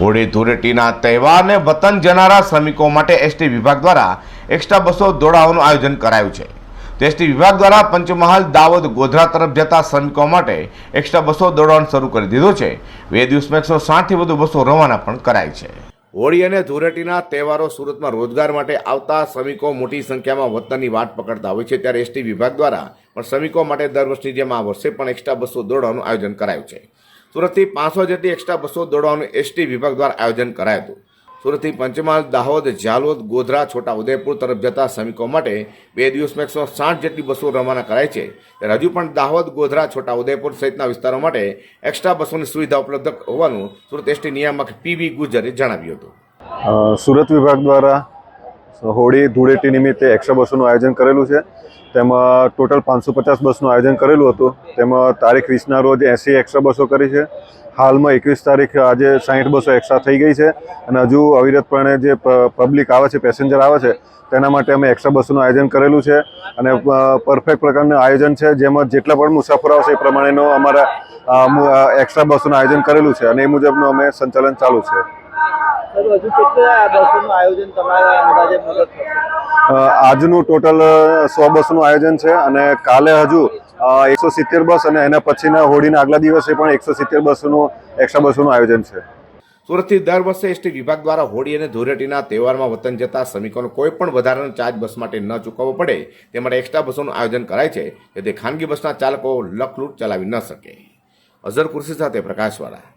હોળી ધૂળેટીના તહેવારને વતન જનારા શ્રમિકો માટે એસટી વિભાગ દ્વારા એક્સ્ટ્રા બસો દોડાવવાનું આયોજન કરાયું છે. એસટી વિભાગ દ્વારા પંચમહાલ દાહોદ ગોધરા તરફ જતા શ્રમિકો માટે એક્સ્ટ્રા બસો દોડવાનું શરૂ કરી દીધું છે. બે દિવસમાં એકસો સાઠથી વધુ બસો રવાના પણ કરાય છે. હોળી અને ધૂળેટીના તહેવારો સુરતમાં રોજગાર માટે આવતા શ્રમિકો મોટી સંખ્યામાં વતનની વાટ પકડતા હોય છે. ત્યારે એસટી વિભાગ દ્વારા પણ શ્રમિકો માટે દર વર્ષની જેમ આ વર્ષે પણ એક્સ્ટ્રા બસો દોડવાનું આયોજન કરાયું છે. સુરતથી પાંચસો જેટલી એક્સ્ટ્રા બસો દોડવાનું એસટી વિભાગ દ્વારા આયોજન કરાયું હતું. સુરતથી પંચમહાલ, દાહોદ, ઝાલોદ, ગોધરા છોટા ઉદયપુર તરફ જતા શ્રમિકો માટે બે દિવસમાં એકસો સાઠ જેટલી બસો રવાના કરાય છે. ત્યારે હજુ પણ દાહોદ, ગોધરા છોટા ઉદયપુર સહિતના વિસ્તારો માટે એક્સ્ટ્રા બસોની સુવિધા ઉપલબ્ધ હોવાનું સુરત એસટી નિયામક પીવી ગુજરે જણાવ્યું હતું. સુરત વિભાગ દ્વારા હોળી ધૂળેટી નિમિત્તે એક્સ્ટ્રા બસોનું આયોજન કરેલું છે. તેમાં ટોટલ પાંચસો પચાસ બસનું આયોજન કરેલું હતું. તેમાં તારીખ વીસના રોજ એંસી એક્સ્ટ્રા બસો કરી છે. હાલમાં એકવીસ તારીખ આજે સાહીઠ બસો એક્સ્ટ્રા થઈ ગઈ છે અને હજુ અવિરતપણે જે પબ્લિક આવે છે પેસેન્જર આવે છે, તેના માટે અમે એક્સ્ટ્રા બસોનું આયોજન કરેલું છે. અને પરફેક્ટ પ્રકારનું આયોજન છે, જેમાં જેટલા પણ મુસાફરો આવશે એ પ્રમાણેનું અમારા એક્સ્ટ્રા બસોનું આયોજન કરેલું છે અને એ મુજબનું અમે સંચાલન ચાલુ છે. આજનું ટોટલ સો બસનું આયોજન છે અને કાલે હજુ એકસો સિત્તેર બસ અને એના પછીના હોળીના આગલા દિવસે પણ એકસો સિત્તેર બસનું એક્સ્ટ્રા બસોનું આયોજન છે. સુરતથી દર વર્ષે એસટી વિભાગ દ્વારા હોળી અને ધૂળેટીના તહેવારમાં વતન જતા શ્રમિકોનો કોઈ પણ વધારાનો ચાર્જ બસ માટે ન ચૂકવવો પડે તે માટે એક્સ્ટ્રા બસોનું આયોજન કરાય છે જેથી ખાનગી બસના ચાલકો લખલૂટ ચલાવી ન શકે. અઝર કુર્સી સાથે પ્રકાશવાળા.